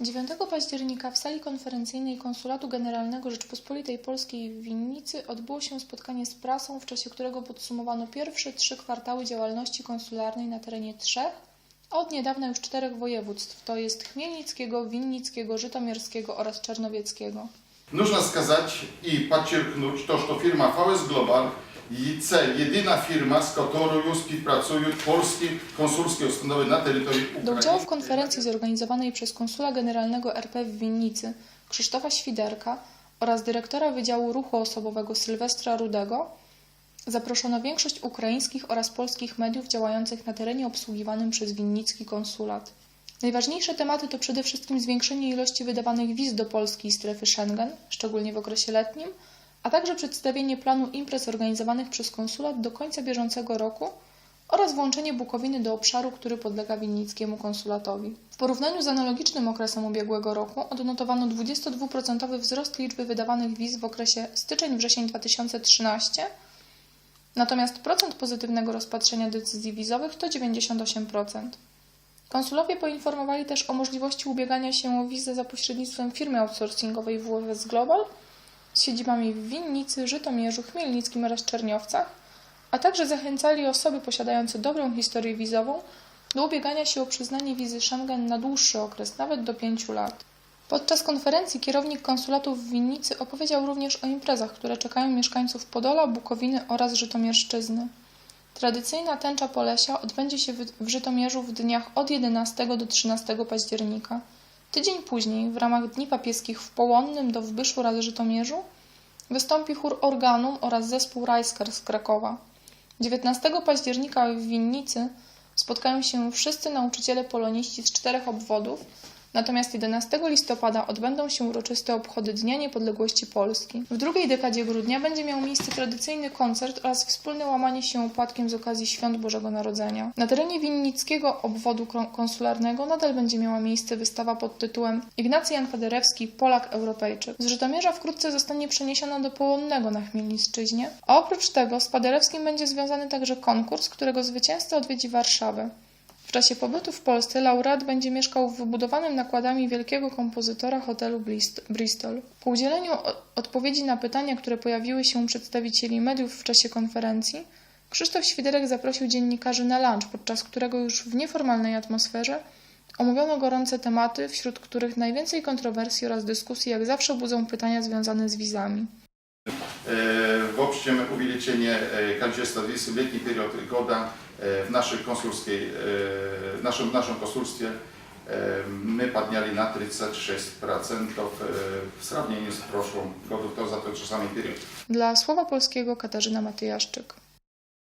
9 października w sali konferencyjnej Konsulatu Generalnego Rzeczypospolitej Polskiej w Winnicy odbyło się spotkanie z prasą, w czasie którego podsumowano pierwsze trzy kwartały działalności konsularnej na terenie trzech, a od niedawna już czterech województw, to jest Chmielnickiego, Winnickiego, Żytomierskiego oraz Czernowieckiego. Нужно сказать и подчеркнуть то, что фирма VS Global i це єдина фірма, з якою співпрацюють польські консульські установи на території України. Do udziału w konferencji zorganizowanej przez konsula generalnego RP w Winnicy Krzysztofa Świderka oraz dyrektora Wydziału Ruchu Osobowego Sylwestra Rudego zaproszono większość ukraińskich oraz polskich mediów działających na terenie obsługiwanym przez winnicki konsulat. Najważniejsze tematy to przede wszystkim zwiększenie ilości wydawanych wiz do Polski i strefy Schengen, szczególnie w okresie letnim, a także przedstawienie planu imprez organizowanych przez konsulat do końca bieżącego roku oraz włączenie Bukowiny do obszaru, który podlega winnickiemu konsulatowi. W porównaniu z analogicznym okresem ubiegłego roku odnotowano 22% wzrost liczby wydawanych wiz w okresie styczeń-wrzesień 2013, natomiast procent pozytywnego rozpatrzenia decyzji wizowych to 98%. Konsulowie poinformowali też o możliwości ubiegania się o wizę za pośrednictwem firmy outsourcingowej WFS Global z siedzibami w Winnicy, Żytomierzu, Chmielnickim oraz Czerniowcach, a także zachęcali osoby posiadające dobrą historię wizową do ubiegania się o przyznanie wizy Schengen na dłuższy okres, nawet do 5 lat. Podczas konferencji kierownik konsulatów w Winnicy opowiedział również o imprezach, które czekają mieszkańców Podola, Bukowiny oraz Żytomierszczyzny. Tradycyjna tęcza Polesia odbędzie się w Żytomierzu w dniach od 11 do 13 października. Tydzień później, w ramach Dni Papieskich w Połonnym do Wbyszu oraz wystąpi chór Organum oraz zespół Rajskar z Krakowa. 19 października w Winnicy spotkają się wszyscy nauczyciele poloniści z czterech obwodów, natomiast 11 listopada odbędą się uroczyste obchody Dnia Niepodległości Polski. W drugiej dekadzie grudnia będzie miał miejsce tradycyjny koncert oraz wspólne łamanie się opłatkiem z okazji Świąt Bożego Narodzenia. Na terenie winnickiego obwodu konsularnego nadal będzie miała miejsce wystawa pod tytułem Ignacy Jan Paderewski, Polak Europejczyk. Z Żytomierza wkrótce zostanie przeniesiona do Połonnego na Chmielniszczyźnie, a oprócz tego z Paderewskim będzie związany także konkurs, którego zwycięzca odwiedzi Warszawę. W czasie pobytu w Polsce laureat będzie mieszkał w wybudowanym nakładami wielkiego kompozytora hotelu Bristol. Po udzieleniu odpowiedzi na pytania, które pojawiły się u przedstawicieli mediów w czasie konferencji, Krzysztof Świderek zaprosił dziennikarzy na lunch, podczas którego już w nieformalnej atmosferze omówiono gorące tematy, wśród których najwięcej kontrowersji oraz dyskusji jak zawsze budzą pytania związane z wizami E, W общем, увеличение e, количества виз в летний период года e, в нашей консульской, e, в нашем, в нашем консульстве e, мы подняли на 36% w сравнении z прошлым годом, to za ten sam период. Dla Słowa Polskiego Katarzyna Matyjaszczyk.